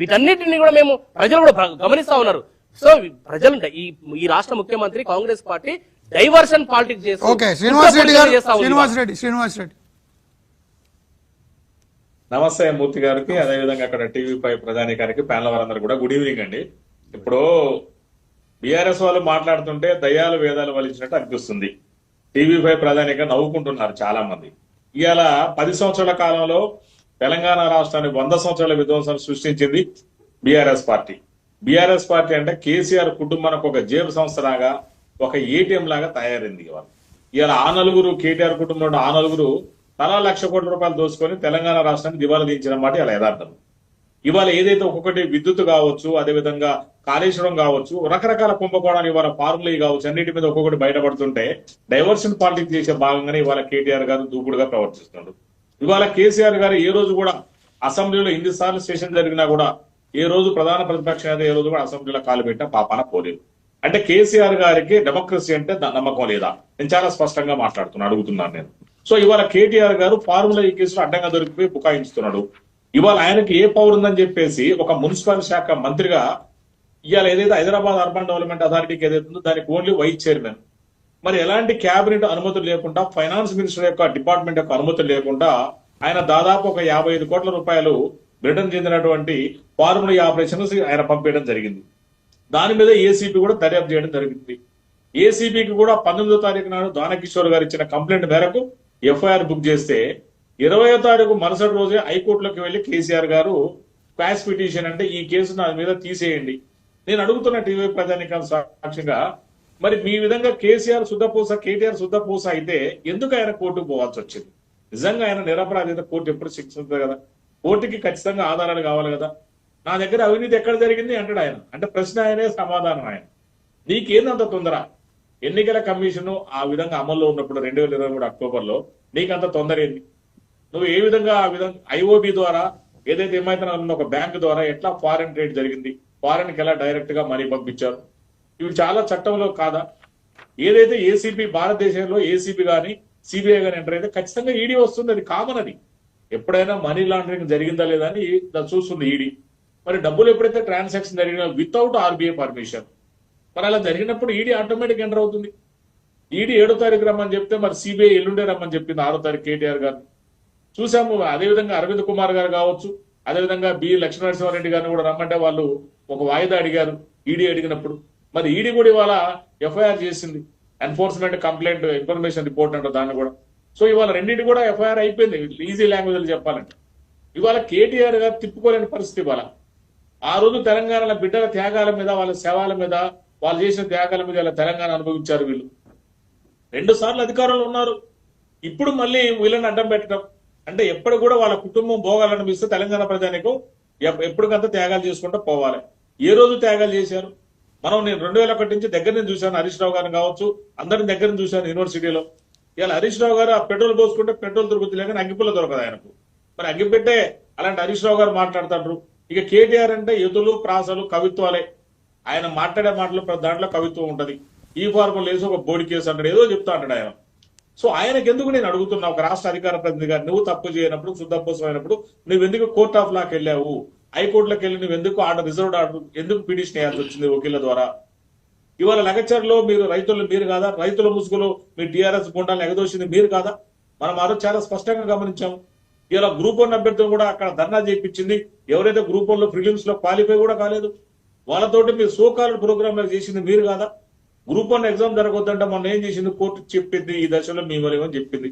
వీటన్నిటిని కూడా మేము ప్రజలు కూడా గమనిస్తా ఉన్నారు. సో ప్రజలు ఈ ఈ రాష్ట్ర ముఖ్యమంత్రి కాంగ్రెస్ పార్టీ డైవర్షన్ పాలిటిక్స్ చేస్తూ ఓకే శ్రీనివాస్ రెడ్డి శ్రీనివాస్ రెడ్డి శ్రీనివాస్ రెడ్డి. నమస్తే మూర్తి గారికి. అదేవిధంగా అక్కడ టీవీ పై ప్రధాని గారికి ప్యానల్ వారందరూ కూడా గుడ్ ఈవినింగ్ అండి. ఇప్పుడు బీఆర్ఎస్ వాళ్ళు మాట్లాడుతుంటే దయ్యాలు వేదాలు వలిచినట్టు అనిపిస్తుంది. టీవీ పై ప్రధానిగా నవ్వుకుంటున్నారు చాలా మంది ఇవాళ పది సంవత్సరాల కాలంలో తెలంగాణ రాష్ట్రాన్ని వంద సంవత్సరాల విధ్వంసం సృష్టించింది బీఆర్ఎస్ పార్టీ. బీఆర్ఎస్ పార్టీ అంటే కేసీఆర్ కుటుంబానికి ఒక జేబు సంస్థ లాగా ఒక ఏటీఎం లాగా తయారైంది ఇవాళ. ఇవాళ ఆ నలుగురు కేటీఆర్ కుటుంబంలో ఆ నలుగురు తలా లక్ష కోట్ల రూపాయలు దోసుకొని తెలంగాణ రాష్ట్రానికి దివాలా దించిన మాట ఇలా యథార్థం. ఇవాళ ఏదైతే ఒక్కొక్కటి విద్యుత్ కావచ్చు అదేవిధంగా కాళేశ్వరం కావచ్చు రకరకాల కుంభకోణాలు ఇవాళ ఫార్ములా కావచ్చు అన్నిటి మీద ఒక్కొక్కటి బయటపడుతుంటే డైవర్షన్ పాలిటిక్స్ చేసే భాగంగానే ఇవాళ కేటీఆర్ గారు దూకుడుగా ప్రవర్తిస్తున్నాడు ఇవాళ కేసీఆర్ గారు ఏ రోజు కూడా అసెంబ్లీలో ఎన్ని సార్లు సెషన్ జరిగినా కూడా ఏ రోజు ప్రధాన ప్రతిపక్ష నేత ఏ రోజు కూడా అసెంబ్లీలో కాలు పెట్టిన పాపాన పోలేదు. అంటే కేసీఆర్ గారికి డెమోక్రసీ అంటే నమ్మకం లేదా? నేను చాలా స్పష్టంగా మాట్లాడుతున్నా అడుగుతున్నాను నేను. సో ఇవాళ కేటీఆర్ గారు ఫార్ములా ఈ కేసులో అడ్డంగా దొరికిపోయి బుకాయించుతున్నాడు. ఇవాళ ఆయనకి ఏ పవర్ ఉందని చెప్పేసి ఒక మున్సిపల్ శాఖ మంత్రిగా ఇవాళ ఏదైతే హైదరాబాద్ అర్బన్ డెవలప్మెంట్ అథారిటీకి ఏదైతే ఉందో దానికి ఓన్లీ వైస్ చైర్మన్. మరి ఎలాంటి కేబినెట్ అనుమతులు లేకుండా ఫైనాన్స్ మినిస్టర్ యొక్క డిపార్ట్మెంట్ యొక్క అనుమతులు లేకుండా ఆయన దాదాపు ఒక యాభై ఐదు కోట్ల రూపాయలు బ్రిటన్ చెందినటువంటి ఫార్ములా ఆపరేషన్స్ ఆయన పంపించడం జరిగింది. దాని మీద ఏసీపీ కూడా దర్యాప్తు చేయడం జరిగింది. ఏసీబీకి కూడా పంతొమ్మిదో తారీఖు నాడు దానకిషోర్ గారు ఇచ్చిన కంప్లైంట్ మేరకు ఎఫ్ఐఆర్ బుక్ చేస్తే ఇరవయో తారీఖు మరుసటి రోజే హైకోర్టులోకి వెళ్ళి కేసీఆర్ గారు క్వాష్ పిటిషన్ అంటే ఈ కేసు నా మీద తీసేయండి. నేను అడుగుతున్న టీవీ ప్రజానికం సాక్ష్యంగా మరి మీ విధంగా కేసీఆర్ శుద్ధపూస కేటీఆర్ శుద్ధపూస అయితే ఎందుకు ఆయన కోర్టుకు పోవాల్సి వచ్చింది? నిజంగా ఆయన నిరపరాధిత కోర్టు ఎప్పుడు శిక్షిస్తుంది కదా? కోర్టుకి ఖచ్చితంగా ఆధారాలు కావాలి కదా? నా దగ్గర అవినీతి ఎక్కడ జరిగింది? అంటాడు ఆయన. అంటే ప్రశ్న ఆయనే సమాధానం ఆయన. నీకేందంత తొందర? ఎన్నికల కమిషన్ ఆ విధంగా అమల్లో ఉన్నప్పుడు రెండు వేల ఇరవై మూడు అక్టోబర్లో నీకంత తొందర ఏంది? నువ్వు ఏ విధంగా ఆ విధంగా ఐఓబి ద్వారా ఏదైతే ఏమైతే ఒక బ్యాంక్ ద్వారా ఎట్లా ఫారెన్ ట్రేడ్ జరిగింది? ఫారెన్కి ఎలా డైరెక్ట్గా మనీ పంపించారు? ఇవి చాలా చట్టంలో కాదా? ఏదైతే ఏసీబీ భారతదేశంలో ఏసీబీ కానీ సిబిఐ కానీ ఎంటర్ అయితే ఖచ్చితంగా ఈడీ వస్తుంది. అది కామన్ అది. ఎప్పుడైనా మనీ లాండరింగ్ జరిగిందా లేదా అని చూస్తుంది ఈడీ. మరి డబ్బులు ఎప్పుడైతే ట్రాన్సాక్షన్ జరిగినా వితౌట్ ఆర్బీఐ పర్మిషన్ మరి అలా జరిగినప్పుడు ఈడీ ఆటోమేటిక్ ఎంటర్ అవుతుంది. ఈడీ ఏడో తారీఖు రమ్మని చెప్తే మరి సిబిఐ ఎల్లుండే రమ్మని చెప్పింది ఆరో తారీఖు కేటీఆర్ గారు. చూసాము అదేవిధంగా అరవింద్ కుమార్ గారు కావచ్చు అదేవిధంగా బి లక్ష్మీనరసింహారెడ్డి గారిని కూడా రమ్మంటే వాళ్ళు ఒక వాయిదా అడిగారు ఈడీ అడిగినప్పుడు. మరి ఈడీ కూడా ఇవాళ ఎఫ్ఐఆర్ చేసింది. ఎన్ఫోర్స్మెంట్ కంప్లైంట్ ఇన్ఫర్మేషన్ రిపోర్ట్ అంటారు దాన్ని కూడా. సో ఇవాళ రెండింటి కూడా ఎఫ్ఐఆర్ అయిపోయింది. ఈజీ లాంగ్వేజ్ చెప్పాలంటే. ఇవాళ కేటీఆర్ గారు తిప్పుకోలేని పరిస్థితి ఇవాళ. ఆ రోజు తెలంగాణలో బిడ్డల త్యాగాల మీద వాళ్ళ శవాల మీద వాళ్ళు చేసిన త్యాగాల మీద ఇలా తెలంగాణ అనుభవించారు వీళ్ళు. రెండు సార్లు అధికారంలో ఉన్నారు. ఇప్పుడు మళ్ళీ వీళ్ళని అడ్డం పెట్టడం. అంటే ఎప్పుడు కూడా వాళ్ళ కుటుంబం భోగాలనిపిస్తే తెలంగాణ ప్రజానికం ఎప్పటికంతా త్యాగాలు చేసుకుంటూ పోవాలి. ఏ రోజు త్యాగాలు చేశారు? మనం నేను రెండు వేల ఒకటి నుంచి దగ్గర నుంచి చూశాను హరీష్ రావు గారిని కావచ్చు అందరిని దగ్గర నుంచి చూశాను యూనివర్సిటీలో. ఇలా హరీష్ రావు గారు ఆ పెట్రోల్ పోసుకుంటే పెట్రోల్ దొరుకుతుంది లేక అగ్గిపుల్ల దొరకదు ఆయనకు. మరి అగ్గిపెట్టే అలాంటి హరీష్ రావు గారు మాట్లాడతారు ఇక కేటీఆర్ అంటే ఎదులు ప్రాసలు కవిత్వాలే. ఆయన మాట్లాడే మాటలు ప్రతి దాంట్లో కవిత్వం ఉంటది. ఈ ఫార్ములు వేసి ఒక బోడి కేసు అంటాడు ఏదో చెప్తా అంటాడు ఆయన. సో ఆయనకి ఎందుకు నేను అడుగుతున్నా ఒక రాష్ట్ర అధికార ప్రతినిధిగా నువ్వు తప్పు చేయనప్పుడు శుద్ధపోసం అయినప్పుడు నువ్వు ఎందుకు కోర్ట్ ఆఫ్ లాకి వెళ్ళావు? హైకోర్టులోకి వెళ్ళి నువ్వు ఎందుకు ఆర్డర్ రిజర్వ్డ్ ఆర్డర్ ఎందుకు పిటిషన్ వేయాల్సి వచ్చింది వకీళ్ళ ద్వారా? ఇవాళ లగచర్లో మీరు రైతులు మీరు కాదా? రైతుల ముసుగులో మీ టీఆర్ఎస్ గుండాలను ఎగదోసింది మీరు కాదా? మనం ఆ చాలా స్పష్టంగా గమనించాము ఇలా గ్రూప్ వన్ అభ్యర్థులు కూడా అక్కడ ధర్నా చేయించింది. ఎవరైతే గ్రూప్ వన్లో ప్రిలిమ్స్లో క్వాలిఫై కూడా కాలేదు. వాళ్ళతోటి మీరు సోకాల్ ప్రోగ్రామ్ చేసింది మీరు కాదా? గ్రూప్ వన్ ఎగ్జామ్ జరగొద్దంటే మొన్న ఏం చేసింది? కోర్టు చెప్పింది ఈ దశలో మేము అని చెప్పింది.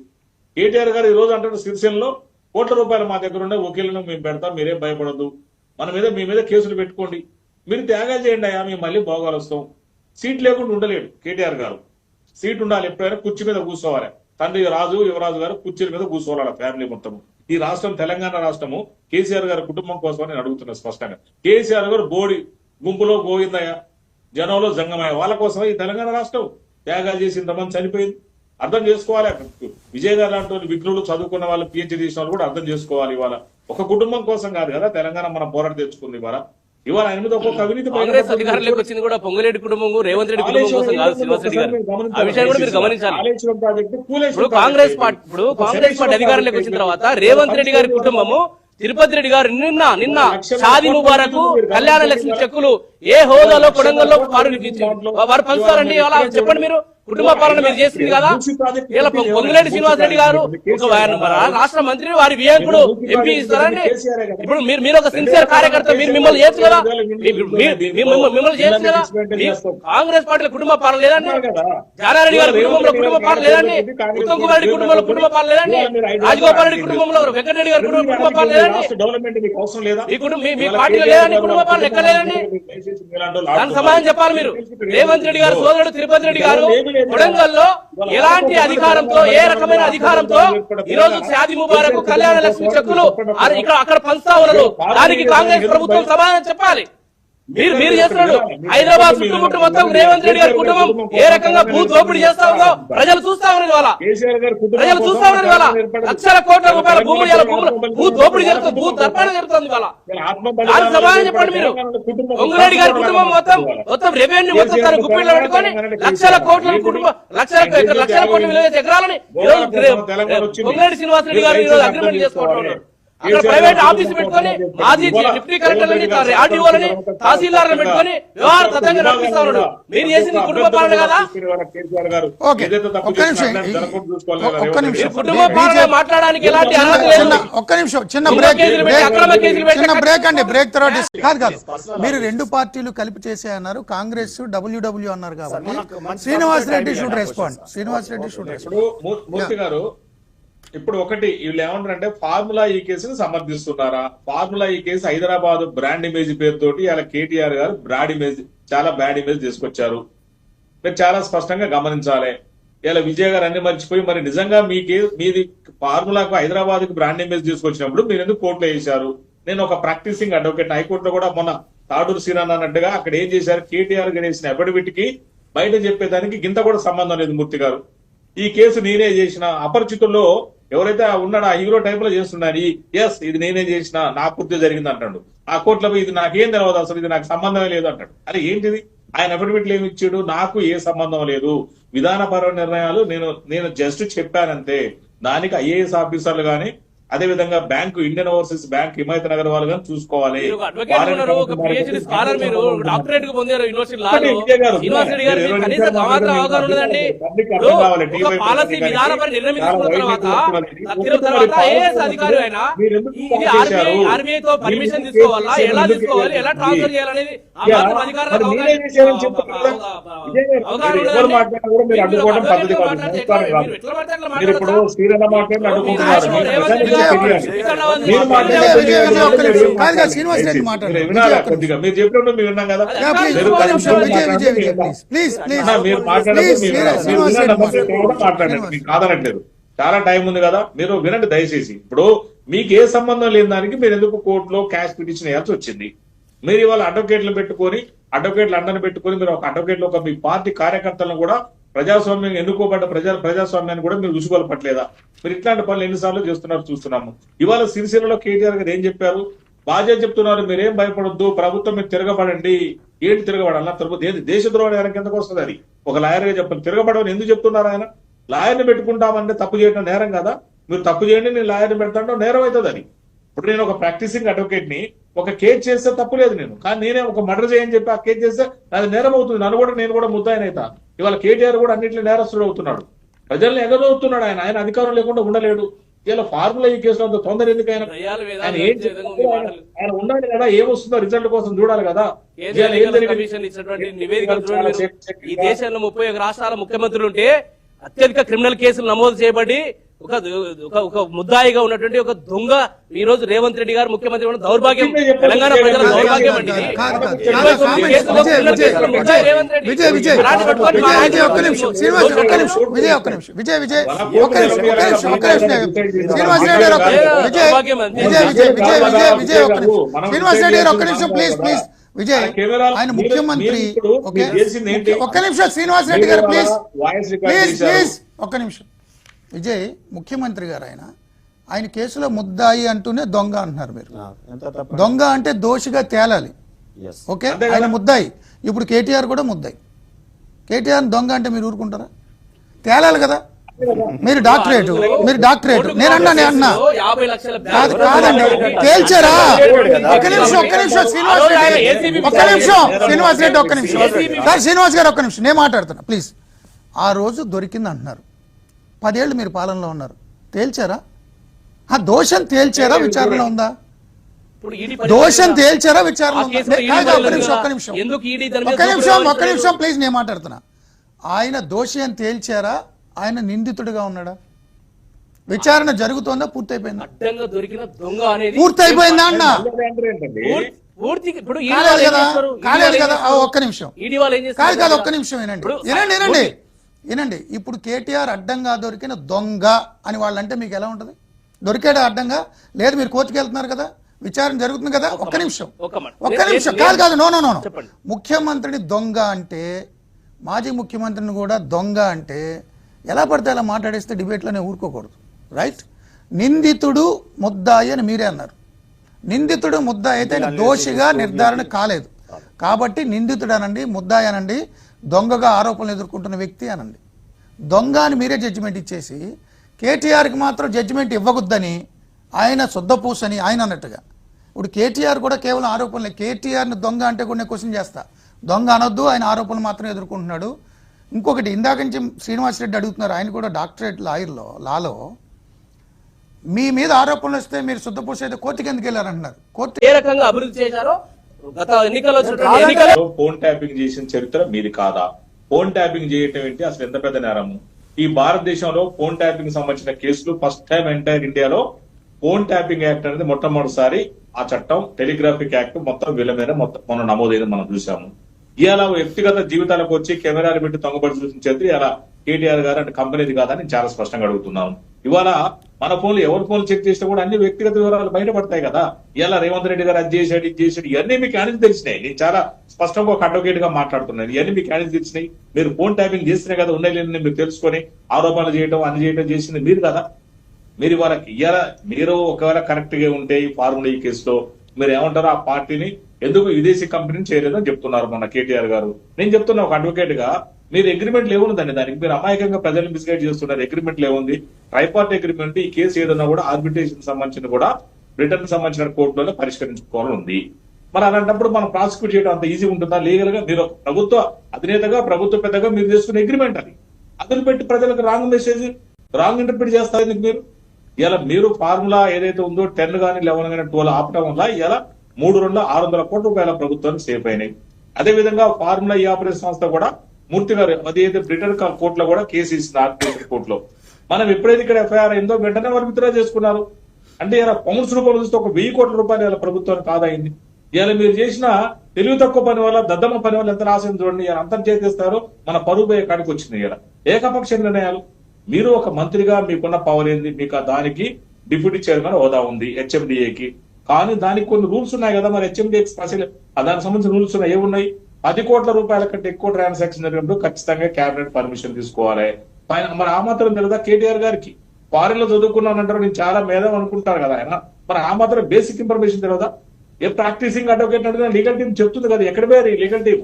కేటీఆర్ గారు ఈ రోజు అంటారు సిరిసిల్లలో కోట్ల రూపాయలు మా దగ్గర ఉండే వకీలను మేము పెడతాం మీరేం భయపడద్దు. మన మీద మీ మీద కేసులు పెట్టుకోండి. మీరు త్యాగాలు చేయండి అయ్యా మేము మళ్ళీ భోగాలు వస్తాం. సీట్ లేకుండా ఉండలేడు కేటీఆర్ గారు. సీట్ ఉండాలి ఎప్పుడైనా కుర్చీ మీద కూర్చోవాలి. తండ్రి రాజు యువరాజు గారు కుర్చీల మీద కూర్చోవాలి ఫ్యామిలీ మొత్తం ఈ రాష్ట్రం తెలంగాణ రాష్ట్రము కేసీఆర్ గారి కుటుంబం కోసం నేను అడుగుతున్నా స్పష్టంగా. కేసీఆర్ గారు బోడి గుంపులో గోవిందయ్య జనంలో జంగమయ్య. వాళ్ళ కోసమే ఈ తెలంగాణ రాష్ట్రం. త్యాగాలు చేసి ఇంతమంది చనిపోయింది. అర్థం చేసుకోవాలి. విజయ్ గారు లాంటి వాళ్ళు విఘ్నులు చదువుకున్న వాళ్ళు పిహెచ్డి చేసిన వాళ్ళు కూడా అర్థం చేసుకోవాలి ఇవాళ. ఒక కుటుంబం కోసం కాదు కదా తెలంగాణ మనం పోరాట తెచ్చుకుంది ఇవాళ. ఇవాళ ఆయన మీద ఒక్కొక్క అవినీతి కాంగ్రెస్ అధికారంలోకి వచ్చింది కూడా పొంగులేటి కుటుంబం రేవంత్ రెడ్డి కుటుంబం కోసం కాదు శ్రీనివాస్ రెడ్డి గారు. ఆ విషయాన్ని కూడా మీరు గమనించాలి. ఇప్పుడు కాంగ్రెస్ పార్టీ ఇప్పుడు కాంగ్రెస్ పార్టీ అధికారంలోకి వచ్చిన తర్వాత రేవంత్ రెడ్డి గారి కుటుంబము తిరుపతి రెడ్డి గారు నిన్న నిన్న షాది ముబారకు కళ్యాణ లక్ష్మి చెక్కులు ఏ హోదాలో కొడంగల్లో వారు వారు పంచుతారండి అలా చెప్పండి మీరు. కుటుంబ పాలన మీరు చేసింది కదా? ఇలా పొంగులేటి శ్రీనివాస్ రెడ్డి గారు రాష్ట్ర మంత్రి వారి వియంకుడు ఎంపీ ఇస్తారండి ఇప్పుడు మీరు మీరు ఒక సిన్సియర్ కార్యకర్త మీరు మిమ్మల్ని చేయొచ్చు కదా? మిమ్మల్ని చేయొచ్చు కదా? కాంగ్రెస్ పార్టీలో కుటుంబ పాలన లేదండి. జానారెడ్డి గారి కుటుంబంలో కుటుంబ పాలన లేదండి. ఉత్తమ్ కుమార్ రెడ్డి కుటుంబంలో కుటుంబ పాలన లేదండి. రాజగోపాల్ రెడ్డి కుటుంబంలో వెంకటరెడ్డి గారి కుటుంబ కుటుంబ పాలన లేదండి. మీ పార్టీలో లేదండి. కుటుంబ పాలన ఎక్కడ లేదండి? దానికి సమాధానం చెప్పాలి మీరు. రేవంత్ రెడ్డి గారు సోదరుడు తిరుపతి రెడ్డి గారు కొడంగల్లో ఎలాంటి అధికారంతో ఏ రకమైన అధికారంతో ఈ రోజు షాది ముబారక్ కళ్యాణ లక్ష్మి చెక్కులు ఇక్కడ అక్కడ పంచుతా ఉన్నారు. దానికి కాంగ్రెస్ ప్రభుత్వం సమాధానం చెప్పాలి. మీరు మీరు చేస్తున్నాడు హైదరాబాద్ చుట్టుముట్టు మొత్తం రేవంత్ రెడ్డి గారి కుటుంబం ఏ రకంగా భూ దోపిడీ చేస్తా ఉందో ప్రజలు చూస్తా ఉన్నారు గారు కుటుంబం ప్రజలు చూస్తా ఉన్నారు ఇవాళ. లక్షల కోట్ల రూపాయల భూములు భూములు భూ దోపిడీ జరుగుతుంది భూ తర్పణ జరుగుతుంది ఇవాళ. దానికి సమాధానం చెప్పండి మీరు. పొంగులేడి గారి కుటుంబం మొత్తం మొత్తం రెవెన్యూ మొత్తం తన గుప్పిట్లో పెట్టుకొని లక్షల కోట్ల కుటుంబం లక్షల లక్షల కోట్ల విలువ ఎకరాలని ఈరోజు పొంగులేడి శ్రీనివాస్ రెడ్డి గారు ఈరోజు అగ్రిమెంట్ చేసుకుంటున్నారు అక్కడ ప్రైవేట్ ఆఫీస్ పెట్టుకొని మాజీ డిప్యూటీ కలెక్టర్లని ఆర్డీఓలని తహసీల్దార్లను పెట్టుకొని వ్యవహార తతంగా నడిపిస్తా ఉన్నాడు. మీరు చేసింది కుటుంబ పాలన కదా? కుటుంబ పాలన మాట్లాడడానికి ఎలాంటి అర్హత లేదు. చిన్న ఒక్క నిమిషం. చిన్న బ్రేక్. బ్రేక్. అక్రమ కేసులు పెట్టి, చిన్న బ్రేక్ అండి. బ్రేక్ తర్వాత డిస్- కాదు కాదు. మీరు రెండు పార్టీలు కలిపి చేసే అన్నారు. కాంగ్రెస్ డబ్ల్యూడబ్ల్యూ అన్నారు కాబట్టి. Srinivas Reddy should respond Srinivas Reddy should respond Murthy గారు ఇప్పుడు ఒకటి వీళ్ళు ఏమంటారంటే ఫార్ములా ఈ కేసుని సమర్థిస్తున్నారా? ఫార్ములా ఈ కేసు హైదరాబాద్ బ్రాండ్ ఇమేజ్ పేరుతోటి ఇలా కేటీఆర్ గారు బ్రాడ్ ఇమేజ్ చాలా బ్యాడ్ ఇమేజ్ తీసుకొచ్చారు. మీరు చాలా స్పష్టంగా గమనించాలి. ఇలా విజయ్ గారు అన్ని మర్చిపోయి మరి నిజంగా మీకే మీది ఫార్ములాకు హైదరాబాద్కి బ్రాండ్ ఇమేజ్ తీసుకొచ్చినప్పుడు మీరు ఎందుకు కోర్టులో వేశారు? నేను ఒక ప్రాక్టీసింగ్ అడ్వకేట్ హైకోర్టులో కూడా మొన్న తాడూరు శ్రీరాన్ అన్నట్టుగా అక్కడ ఏం చేశారు? కేటీఆర్ గారు వేసిన అఫిడవిట్కి బయట చెప్పేదానికి గింత కూడా సంబంధం లేదు మూర్తి గారు. ఈ కేసు నేనే చేసిన అపరిచితుల్లో ఎవరైతే ఉన్నాడో ఆ హీరో టైప్లో చేస్తున్నాడు ఎస్ ఇది నేనే చేసిన నా పూర్తి జరిగింది అంటాడు. ఆ కోర్టులపై ఇది నాకేం తెలియదు అసలు ఇది నాకు సంబంధమే లేదు అంటాడు. అరే ఏంటిది? ఆయన అఫిడవిట్లు ఏమి ఇచ్చాడు? నాకు ఏ సంబంధం లేదు. విధానపర నిర్ణయాలు నేను నేను జస్ట్ చెప్పానంతే. దానికి ఐఏఎస్ ఆఫీసర్లు కానీ అదే విధంగా bank Indian Overseas Bank Himayat Nagar వాళ్ళు కానీ చూసుకోవాలి. మీరు ఇప్పుడు? శ్రీరణ మాట్లాడిన అడ్డుకుంటున్నారు. కాదు, శ్రీనివాస్ రెడ్డి మాట్లాడండి. కాదనట్లేదు. చాలా టైం ఉంది కదా. మీరు వినండి దయచేసి. ఇప్పుడు మీకు ఏ సంబంధం లేని దానికి మీరు ఎందుకు కోర్టులో క్యాష్ పిటిషన్ వేయాల్సి వచ్చింది? మీరు ఇవాళ అడ్వకేట్లు పెట్టుకొని అడ్వకేట్లు అండని పెట్టుకొని మీరు ఒక అడ్వకేట్లు ఒక మీ పార్టీ కార్యకర్తలను కూడా ప్రజాస్వామ్యం ఎన్నుకోబడ్డ ప్రజా ప్రజాస్వామ్యాన్ని కూడా మీరు రుచిగొలపట్లేదా మీరు ఇట్లాంటి పనులు ఎన్నిసార్లు చేస్తున్నారు చూస్తున్నాము. ఇవాళ సిరిసిల్లలో కేటీఆర్ గారు ఏం చెప్పారు? బాధ్యత చెప్తున్నారు మీరేం భయపడొద్దు ప్రభుత్వం మీరు తిరగబడండి. ఏంటి తిరగబడాలన్నా తర్వాత ఏది దేశద్రోహం ఆయనకి ఎందుకు వస్తుంది అది. ఒక లాయర్గా చెప్పండి. తిరగబడమని ఎందుకు చెప్తున్నారు ఆయన? లాయర్ని పెట్టుకుంటామంటే తప్పు చేయడం నేరం కదా? మీరు తప్పు చేయండి నేను లాయర్ని పెడతాంటే నేరం అవుతుంది అది. ఇప్పుడు నేను ఒక ప్రాక్టీసింగ్ అడ్వకేట్ని ఒక కేసు చేస్తే తప్పు లేదు నేను. కానీ నేనే ఒక మర్డర్ చేయని చెప్పి ఆ కేసు చేస్తే అది నేరం అవుతుంది. నన్ను కూడా నేను కూడా ముద్దాయన అవుతా. ఇవాళ కేటీఆర్ కూడా అన్నింటిలో నేరస్తుడు అవుతున్నాడు. ప్రజల్ని ఎగదవుతున్నాడు ఆయన. ఆయన అధికారం లేకుండా ఉండలేడు. ఇలా ఫార్ములా ఈ కేసులో అంత తొందర ఎందుకు ఆయన ఆయన ఏం? ఆయన ఉండాలి కదా ఏమొస్తుందో రిజల్ట్ కోసం చూడాలి కదా. ఈ దేశంలో ముప్పై ఒక రాష్ట్రాల ముఖ్యమంత్రులు ఉంటే అత్యధిక క్రిమినల్ కేసులు నమోదు చేయబడి ఒక ఒక ఒక ముద్దాయిగా ఉన్నటువంటి ఒక దొంగ ఈ రోజు రేవంత్ రెడ్డి గారు ముఖ్యమంత్రి ఉన్న దౌర్భాగ్యం తెలంగాణ ప్రజల దౌర్భాగ్యం అండి శ్రీనివాస్ ఒక్క నిమిషం విజయ్ ఒక్క నిమిషం విజయ్ విజయ్ ఒక్క నిమిషం ఒక్క నిమిషం ఒక్క నిమిషం శ్రీనివాస్ రెడ్డి గారు ఒక్క నిమిషం విజయ్ విజయ్ విజయ్ విజయ్ విజయ్ విజయ్ ఒక్క నిమిషం శ్రీనివాస్ రెడ్డి గారు ఒక్క నిమిషం ప్లీజ్ ప్లీజ్ విజయ్ ఆయన ముఖ్యమంత్రి ఓకే ఒక్క నిమిషం శ్రీనివాస్ రెడ్డి గారు ప్లీజ్ ప్లీజ్. ప్లీజ్ ఒక్క నిమిషం విజయ్ ముఖ్యమంత్రి గారు ఆయన ఆయన కేసులో ముద్దాయి అంటూనే దొంగ అంటున్నారు మీరు. ఎంత తప్ప దొంగ అంటే దోషిగా తేలాలి. ఓకే? ఆయన. ముద్దాయి. ఇప్పుడు కేటీఆర్ కూడా ముద్దాయి. కేటీఆర్ దొంగ అంటే మీరు ఊరుకుంటారా? తేలాలి కదా. మీరు డాక్టరేట్. మీరు డాక్టరేట్. నేను అన్నా నేను అన్నా కాదు కాదండి. తేల్చారా? ఒక్క నిమిషం ఒక్క నిమిషం. శ్రీనివాస్ రెడ్డి. ఒక్క నిమిషం. శ్రీనివాస్ రెడ్డి ఒక్క నిమిషం. సార్ శ్రీనివాస్ గారు ఒక్క నిమిషం. నేను మాట్లాడుతున్నా. ప్లీజ్. ఆ రోజు దొరికింది అంటున్నారు పదేళ్ళు మీరు పాలనలో ఉన్నారు. తేల్చారా? ఆ దోషం తేల్చారా? విచారణలో ఉందా? దోషం తేల్చారా? విచారణ ఒక్క నిమిషం. ఒక్క నిమిషం. ఒక్క నిమిషం ఒక్క నిమిషం ప్లీజ్ నేను మాట్లాడుతున్నా. ఆయన దోషి అని తేల్చారా? ఆయన నిందితుడిగా ఉన్నాడా? విచారణ జరుగుతోందా? పూర్తయిపోయిందా? అడ్డంగా దొరికిన దొంగ అనేది పూర్తయిపోయిందా అన్న? కాలేదు కదా? ఒక్క నిమిషం. ఈడీ వాళ్ళు ఏం చేస్తారు? కాదు కాదు ఒక్క నిమిషం వినండి. వినండి వినండి ఇప్పుడు కేటీఆర్ అడ్డంగా దొరికిన దొంగ అని వాళ్ళంటే మీకు ఎలా ఉంటుంది? దొరికాడు అడ్డంగా? లేదు మీరు కోర్టుకు వెళ్తున్నారు కదా విచారణ జరుగుతుంది కదా ఒక్క నిమిషం ఒక్క నిమిషం. కాదు కాదు నో నో నో. ముఖ్యమంత్రిని దొంగ అంటే మాజీ ముఖ్యమంత్రిని కూడా దొంగ అంటే ఎలా పడితే అలా మాట్లాడేస్తే డిబేట్లోనే ఊరుకోకూడదు రైట్? నిందితుడు ముద్దాయి అని మీరే అన్నారు. నిందితుడు ముద్దాయి అయితే దోషిగా నిర్ధారణ కాలేదు. కాబట్టి నిందితుడు అనండి ముద్దాయి అనండి దొంగగా ఆరోపణలు ఎదుర్కొంటున్న వ్యక్తి అనండి. దొంగ అని మీరే జడ్జిమెంట్ ఇచ్చేసి కేటీఆర్కి మాత్రం జడ్జిమెంట్ ఇవ్వకూడదని ఆయన శుద్ధపూసని ఆయన అన్నట్టుగా. ఇప్పుడు కేటీఆర్ కూడా కేవలం ఆరోపణలే. కేటీఆర్ని దొంగ అంటే కూడా నేను క్వశ్చన్ చేస్తా. దొంగ అనొద్దు ఆయన ఆరోపణలు మాత్రం ఎదుర్కొంటున్నాడు. ఇంకొకటి ఇందాక నుంచి శ్రీనివాస్ రెడ్డి అడుగుతున్నారు ఆయన కూడా డాక్టరేట్ లాయర్లో లాలో. మీ మీద ఆరోపణలు వస్తే మీరు శుద్ధపూస అయితే కోర్టుకి ఎందుకు వెళ్ళారంటున్నారు? కోర్టు ఏ రకంగా అభివృద్ధి చేశారో గత ఎన్నికల్లో వచ్చినటువంటి ఎన్నికల ఫోన్ ట్యాపింగ్ చేసిన చరిత్ర మీది కాదా? ఫోన్ ట్యాపింగ్ చేయటం ఏంటి? అసలు ఎంత పెద్ద నేరము? ఈ భారతదేశంలో ఫోన్ ట్యాపింగ్ సంబంధించిన కేసులు ఫస్ట్ టైం ఎంటైర్ ఇండియాలో ఫోన్ ట్యాపింగ్ యాక్ట్ అనేది మొట్టమొదటిసారి ఆ చట్టం టెలిగ్రాఫిక్ యాక్ట్ మొత్తం వీళ్ళ మీద మొత్తం మనం నమోదైంది మనం చూసాము ఇలా వ్యక్తిగత జీవితాలకు వచ్చి కెమెరాలు పెట్టి తొంగబడి చూసిన చరిత్ర ఇలా కేటీఆర్ గారు అంటే కంపెనీది కాదని నేను చాలా స్పష్టంగా అడుగుతున్నాను. ఇవాళ మన ఫోన్లు ఎవరి ఫోన్లు చెక్ చేసినా కూడా అన్ని వ్యక్తిగత వివరాలు బయటపడతాయి కదా. ఇలా రేవంత్ రెడ్డి గారు అది చేశాడు ఇది చేశాడు ఇవన్నీ మీకు అనేది తెలిసినాయి. నేను చాలా స్పష్టంగా ఒక అడ్వకేట్గా మాట్లాడుతున్నాను. ఇవన్నీ మీకు అనేది తెలిసినాయి. మీరు ఫోన్ ట్యాపింగ్ చేసినా కదా ఉన్నాయి లేని మీరు తెలుసుకొని ఆరోపణలు చేయడం అన్ని చేయడం చేసింది మీరు కదా. మీరు వాళ్ళకి ఇయ్యాల మీరు ఒకవేళ కరెక్ట్గా ఉంటే ఈ ఫార్ములా ఈ కేసులో మీరు ఏమంటారు ఆ పార్టీని ఎందుకు విదేశీ కంపెనీని చేయలేదని చెప్తున్నారు మొన్న కేటీఆర్ గారు. నేను చెప్తున్నా ఒక అడ్వకేట్గా మీరు అగ్రిమెంట్ లేవుందండి దానికి. మీరు అమాయకంగా ప్రజలను మిస్గైడ్ చేస్తున్నారు. అగ్రిమెంట్ లేవుంది. ట్రైపార్ట్ అగ్రిమెంట్ ఈ కేసు ఏదన్నా కూడా ఆర్బిట్రేషన్ సంబంధించిన కూడా బ్రిటన్ సంబంధించిన కోర్టులలో పరిష్కరించుకోవాలని ఉంది. మరి అలాంటప్పుడు మనం ప్రాసిక్యూట్ చేయడం అంత ఈజీ ఉంటుందా? లీగల్గా మీరు ప్రభుత్వ అధినేతగా ప్రభుత్వ పెద్దగా మీరు చేసుకున్న అగ్రిమెంట్ అది. అదులు పెట్టి ప్రజలకు రాంగ్ మెసేజ్ రాంగ్ ఇంటర్ప్రిట్ చేస్తారు ఎందుకు మీరు? ఇలా మీరు ఫార్ములా ఏదైతే ఉందో టెన్ గానీ లెవెన్ గానీ ట్వెల్వ్ ఆపటం వల్ల ఇలా మూడు రెండు ఆరు వందల కోట్ల రూపాయల ప్రభుత్వానికి సేఫ్ అయినాయి. అదే విధంగా ఫార్ములా ఈ ఆపరేషన్ సంస్థ కూడా మూర్తి గారు అదేదైతే బ్రిటన్ కోర్టులో కూడా కేసు ఇచ్చింది ఆర్బిట్రేషన్ కోర్టులో. మనం ఎప్పుడైతే ఇక్కడ ఎఫ్ఐఆర్ అయిందో వెంటనే వారు విత్డ్రా చేసుకున్నారు. అంటే ఇలా పౌండ్స్ రూపాయలు చూస్తే ఒక వెయ్యి కోట్ల రూపాయలు ఇలా ప్రభుత్వానికి ఆదాయింది ఇలా మీరు చేసిన తెలివి తక్కువ పని వల్ల దద్దమ్మ పని వల్ల ఎంత నాశనం చూడండి ఇలా అంతం మన పరువు పోయే కాడికి వచ్చింది ఇలా. ఏకపక్ష నిర్ణయాలు. మీరు ఒక మంత్రిగా మీకున్న పవర్ ఏంది? మీకు దానికి డిప్యూటీ చైర్మన్ హోదా ఉంది హెచ్ఎండిఏకి కానీ దానికి కొన్ని రూల్స్ ఉన్నాయి కదా మరి హెచ్ఎండిఎక్స్ అసలు దానికి సంబంధించిన రూల్స్ ఉన్నాయి. ఏమున్నాయి పది కోట్ల రూపాయల కంటే ఎక్కువ ట్రాన్సాక్షన్ జరిగినప్పుడు ఖచ్చితంగా కేబినెట్ పర్మిషన్ తీసుకోవాలి. పైన మరి ఆ మాత్రం తెలుదా కేటీఆర్ గారికి? ఫారెన్లో చదువుకున్నానంటారు నేను చాలా మేధం అనుకుంటారు కదా ఆయన. మరి ఆ మాత్రం బేసిక్ ఇన్ఫర్మేషన్ తెలియదా ఏ ప్రాక్టీసింగ్ అడ్వకేట్ అంటే లీగల్ టీం చెప్తుంది కదా. ఎక్కడ పోయారు ఈ లీగల్ టీం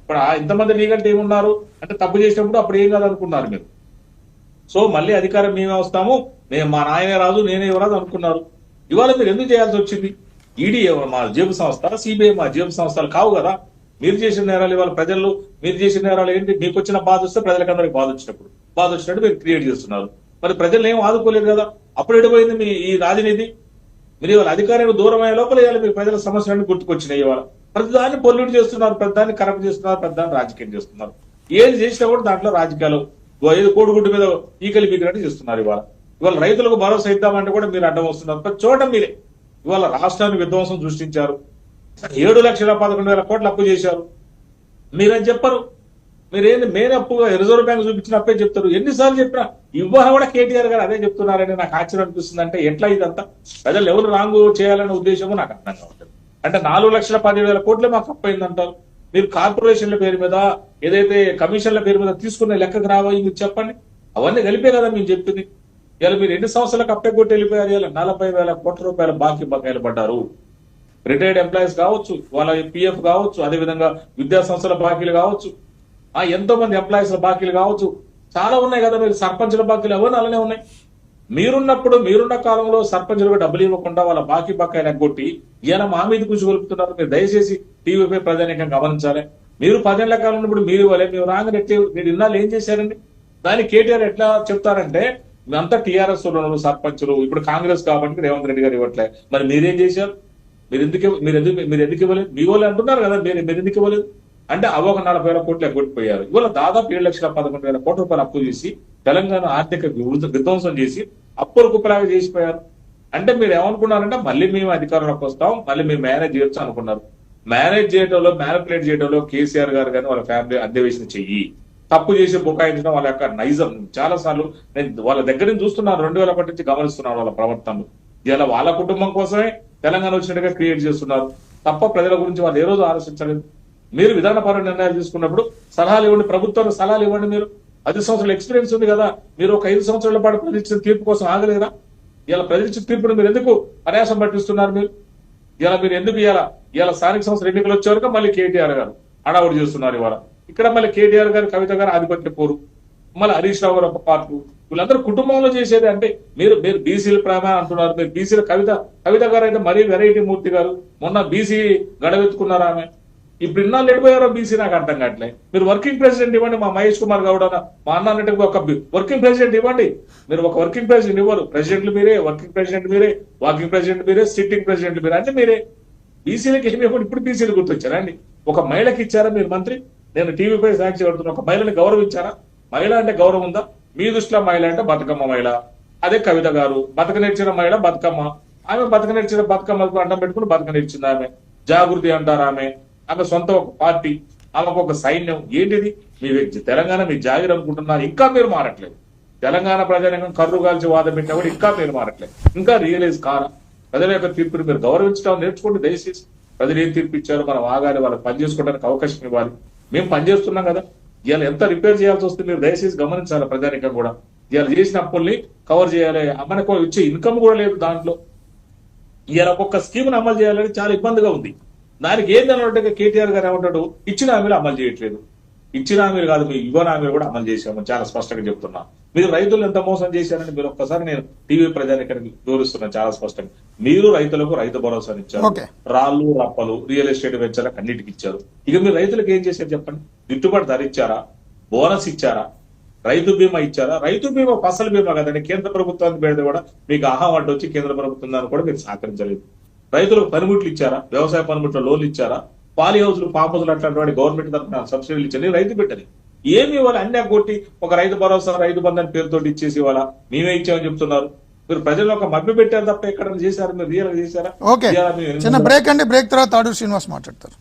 ఇప్పుడు ఆ ఇంతమంది లీగల్ టీం ఉన్నారు. అంటే తప్పు చేసినప్పుడు అప్పుడు ఏం కాదు అనుకున్నారు మీరు? సో మళ్ళీ అధికారం మేమే వస్తాము. మేము మా నాయనే రాదు నేనే రాదు అనుకున్నారు. ఇవాళ మీరు ఎందుకు చేయాల్సి వచ్చింది? ఈడీ మా జేబు సంస్థ సిబిఐ మా జేబు సంస్థలు కావు కదా. మీరు చేసిన నేరాలు ఇవాళ ప్రజలు మీరు చేసిన నేరాలు ఏంటి? మీకు వచ్చిన బాధ వస్తే ప్రజలకందరికి బాధ వచ్చినప్పుడు. బాధ వచ్చినట్టు మీరు క్రియేట్ చేస్తున్నారు. మరి ప్రజలు ఏం ఆదుకోలేదు కదా? అప్పుడు ఎడిపోయింది మీ ఈ రాజనీతి? మీరు ఇవాళ అధికారానికి దూరమైన లోపల ఇవాళ మీ ప్రజల సమస్యలన్నీ గుర్తుకొచ్చినాయి ఇవాళ. ప్రతిదాన్ని పొల్యూట్ చేస్తున్నారు ప్రతిదాన్ని కరప్ట్ చేస్తున్నారు ప్రతిదాన్ని రాజకీయం చేస్తున్నారు. ఏది చేసినా కూడా దాంట్లో రాజకీయాలు ఏదో కోడిగుడ్డు మీద ఈకలి బీకినట్టు చేస్తున్నారు ఇవాళ. ఇవాళ రైతులకు భరోసా ఇద్దామంటే కూడా మీరు అడ్డం వస్తున్నారు. ప్రతి చోట మీరే. ఇవాళ రాష్ట్రాన్ని విధ్వంసం సృష్టించారు. ఏడు లక్షల పదకొండు వేల కోట్లు అప్పు చేశారు. మీరని చెప్పరు? మీరేంటి మెయిన్ అప్పుగా రిజర్వ్ బ్యాంక్ చూపించిన అప్పే చెప్తారు. ఎన్నిసార్లు చెప్పినా ఇవ్వాలి కూడా కేటీఆర్ గారు అదే చెప్తున్నారని నాకు ఆశ్చర్యం అనిపిస్తుంది. అంటే ఎట్లా ఇదంతా? ప్రజలు ఎవరు రాంగు చేయాలనే ఉద్దేశము నాకు అర్థం కావట్లేదు. అంటే నాలుగు లక్షల పదిహేడు వేల కోట్లే మాకు అప్పయిందంటారు మీరు కార్పొరేషన్ల పేరు మీద ఏదైతే కమిషన్ల పేరు మీద తీసుకునే లెక్కకు రావో మీరు చెప్పండి. అవన్నీ కలిపే కదా మేము చెప్పింది. ఇలా మీరు ఎన్ని సంవత్సరాలకు అప్పెగొట్టి వెళ్ళిపోయారు ఇలా నలభై వేల కోట్ల రూపాయల బాకీ బకాయిలు పడ్డారు. రిటైర్డ్ ఎంప్లాయీస్ కావచ్చు వాళ్ళ పిఎఫ్ కావచ్చు అదే విధంగా విద్యా సంస్థల బాకీలు కావచ్చు ఆ ఎంతో మంది ఎంప్లాయీస్ల బాకీలు కావచ్చు. చాలా ఉన్నాయి కదా మీరు సర్పంచుల బాకీలు అవన్నీ అలానే ఉన్నాయి. మీరున్నప్పుడు మీరున్న కాలంలో సర్పంచులకు డబ్బులు ఇవ్వకుండా వాళ్ళ బాకీ బకాయిలు ఎగ్గొట్టి ఇలా మా మీద కూర్చోగలుపుతున్నారు మీరు దయచేసి టీవీపై ప్రధానికంగా గమనించాలి. మీరు పదేళ్ళ కాలం ఉన్నప్పుడు మీరు ఇవ్వలే మీరు రాగానే ఎట్లా మీరు ఇన్నాళ్ళు ఏం చేశారండి? దాన్ని కేటీఆర్ ఎట్లా చెప్తారంటే అంతా టీఆర్ఎస్ ఉన్నారు సర్పంచులు ఇప్పుడు కాంగ్రెస్ కాబట్టి రేవంత్ రెడ్డి గారు ఇవ్వట్లే. మరి మీరేం చేశారు? మీరు ఎందుకు మీరు ఎందుకు మీరు ఎందుకు ఇవ్వలేదు? మీ వాళ్ళు అంటున్నారు కదా మీరు మీరు ఎందుకు ఇవ్వలేదు? అంటే అవి ఒక నలభై వేల కోట్లు ఎగ్గొట్టిపోయారు ఇవాళ దాదాపు ఏడు లక్షల పదకొండు వేల కోట్ల రూపాయలు అప్పు చేసి తెలంగాణ ఆర్థిక విధ్వంసం చేసి అప్పులు కుప్పలాగా చేసిపోయారు. అంటే మీరు ఏమనుకున్నారంటే మళ్ళీ మేము అధికారంలోకి వస్తాం మళ్ళీ మేము మేనేజ్ చేయొచ్చు అనుకున్నారు. మేనేజ్ చేయడంలో మ్యానిపులేట్ చేయడంలో కేసీఆర్ గారు కానీ వాళ్ళ ఫ్యామిలీ అధ్యవేశం చెయ్యి. తప్పు చేసి బుకాయించడం వాళ్ళ యొక్క నైజం. చాలా సార్లు నేను వాళ్ళ దగ్గర నుంచి చూస్తున్నాను రెండు వేల ఒకటి నుంచి గమనిస్తున్నాను వాళ్ళ ప్రవర్తనలు ఇలా వాళ్ళ కుటుంబం కోసమే తెలంగాణ వచ్చినట్టుగా క్రియేట్ చేస్తున్నారు. తప్ప ప్రజల గురించి వాళ్ళు ఏ రోజు ఆలోచించలేదు. మీరు విధానపర నిర్ణయాలు తీసుకున్నప్పుడు సలహాలు ఇవ్వండి ప్రభుత్వం సలహాలు ఇవ్వండి మీరు. ఐదు సంవత్సరాల ఎక్స్పీరియన్స్ ఉంది కదా మీరు ఒక ఐదు సంవత్సరాల పాటు ప్రజలు తీర్పు కోసం ఆగలేదా? ఇలా ప్రజలు తీర్పును మీరు ఎందుకు అన్యాసం పట్టిస్తున్నారు మీరు? ఇలా మీరు ఎందుకు ఇలా ఇలా స్థానిక సంస్థల ఎన్నికలు వచ్చే వరకు మళ్ళీ కేటీఆర్ గారు హడావుడి చేస్తున్నారు ఇవాళ. ఇక్కడ మళ్ళీ కేటీఆర్ గారు కవిత గారు ఆధిపత్య పోరు. మళ్ళీ హరీష్ రావు గారు ఒక పార్టీ వీళ్ళందరూ కుటుంబంలో చేసేది అంటే మీరు మీరు బీసీల ప్రేమ అంటున్నారు. మీరు బీసీల కవిత కవిత గారు అయితే మరీ వెరైటీ మూర్తి గారు. మొన్న బీసీ గడవెత్తుకున్నారు ఆమె. ఇప్పుడు ఇన్నాళ్ళు ఎడిపోయారో బీసీ నాకు అర్థం కావట్లే. మీరు వర్కింగ్ ప్రెసిడెంట్ ఇవ్వండి మా మహేష్ కుమార్ గౌడ్ అన్న మా అన్న అన్నట్టుగా ఒక వర్కింగ్ ప్రెసిడెంట్ ఇవ్వండి. మీరు ఒక వర్కింగ్ ప్రెసిడెంట్ ఇవ్వరు. ప్రెసిడెంట్లు మీరే వర్కింగ్ ప్రెసిడెంట్ మీరే వాకింగ్ ప్రెసిడెంట్ మీరే సిట్టింగ్ ప్రెసిడెంట్ మీరే అంటే మీరే. బీసీలకు ఏమి ఇప్పుడు బీసీలు గుర్తొచ్చారా అండి? ఒక మహిళకి ఇచ్చారా మీరు మంత్రి? నేను టీవీపై సాక్షి పడుతున్న ఒక మహిళని గౌరవించారా? మహిళ అంటే గౌరవం ఉందా? మీ దృష్టిలో మహిళ అంటే బతుకమ్మ మహిళ. అదే కవిత గారు బతక నేర్చిన మహిళ బతుకమ్మ. ఆమె బతక నేర్చిన బతుకమ్మకు అండం పెట్టుకుని బతక నేర్చింది ఆమె. జాగృతి అంటారు ఆమె. ఆమె సొంత ఒక పార్టీ. ఆమెకు ఒక సైన్యం. ఏంటిది? మీ వ్యక్తి తెలంగాణ మీ జాగిర్ అనుకుంటున్నారు. ఇంకా మీరు మారట్లేదు. తెలంగాణ ప్రజానికం కర్రు కాల్చి వాదం పెట్టినా కూడా ఇంకా మీరు మారట్లేదు. ఇంకా రియలైజ్ కారా? ప్రజల యొక్క తీర్పుని మీరు గౌరవించడం నేర్చుకోండి దయచేసి. ప్రజలు ఏం తీర్పు ఇచ్చారో మనం ఆగాలి వాళ్ళకి పని చేసుకోవడానికి అవకాశం ఇవ్వాలి. మేము పని చేస్తున్నాం కదా. ఇవాళ ఎంత రిపేర్ చేయాల్సి వస్తుంది మీరు దయచేసి గమనించాలి ప్రజానికం కూడా. ఇవాళ చేసిన అప్పుల్ని కవర్ చేయాలి. మనకు ఇచ్చే ఇన్కమ్ కూడా లేదు దాంట్లో. ఇవాళ ఒక్కొక్క స్కీమ్ను అమలు చేయాలని చాలా ఇబ్బందిగా ఉంది. దానికి ఏంది అన్నట్టుగా కేటీఆర్ గారు ఏమంటాడు? ఇచ్చిన హామీలు అమలు చేయట్లేదు. ఇచ్చిన హామీలు కాదు మీ ఇవ్వని హామీలు కూడా అమలు చేశాము. చాలా స్పష్టంగా చెప్తున్నా. మీరు రైతులు ఎంత మోసం చేశారని మీరు ఒక్కసారి నేను టీవీ ప్రజానికానికి వివరిస్తున్నాను చాలా స్పష్టంగా. మీరు రైతులకు రైతు భరోసా ఇచ్చారు. రాళ్ళు రప్పలు రియల్ ఎస్టేట్ వెంచర్లకు అన్నిటికి ఇచ్చారు. ఇక మీరు రైతులకు ఏం చేశారు చెప్పండి? గిట్టుబాటు ధర ఇచ్చారా? బోనస్ ఇచ్చారా? రైతు బీమా ఇచ్చారా? రైతు బీమా ఫసల్ బీమా కదండి. కేంద్ర ప్రభుత్వానికి పెడితే కూడా మీకు ఆహా వంట వచ్చి కేంద్ర ప్రభుత్వం దాన్ని కూడా మీరు సహకరించలేదు. రైతులకు పనిముట్లు ఇచ్చారా? వ్యవసాయ పనిముట్ల లోన్లు ఇచ్చారా? పాలి హౌజులు పామ్ హౌజులు అట్లాంటి గవర్నమెంట్ తరఫున సబ్సిడీలు ఇచ్చారు రైతు పెట్టని ఏమి ఇవ్వాలి? అన్ని కొట్టి ఒక రైతు భరోసా రైతు బంధన్ పేరుతో ఇచ్చేసి ఇవాళ మేమే ఇచ్చామని చెప్తున్నారు. మీరు ప్రజలు ఒక మభ్య పెట్టారు తప్ప ఎక్కడ చేశారు? మీరు రియల్ చేశారా? చిన్న బ్రేక్ అండి. బ్రేక్ తర్వాత తాడూరు శ్రీనివాస్ మాట్లాడతారు.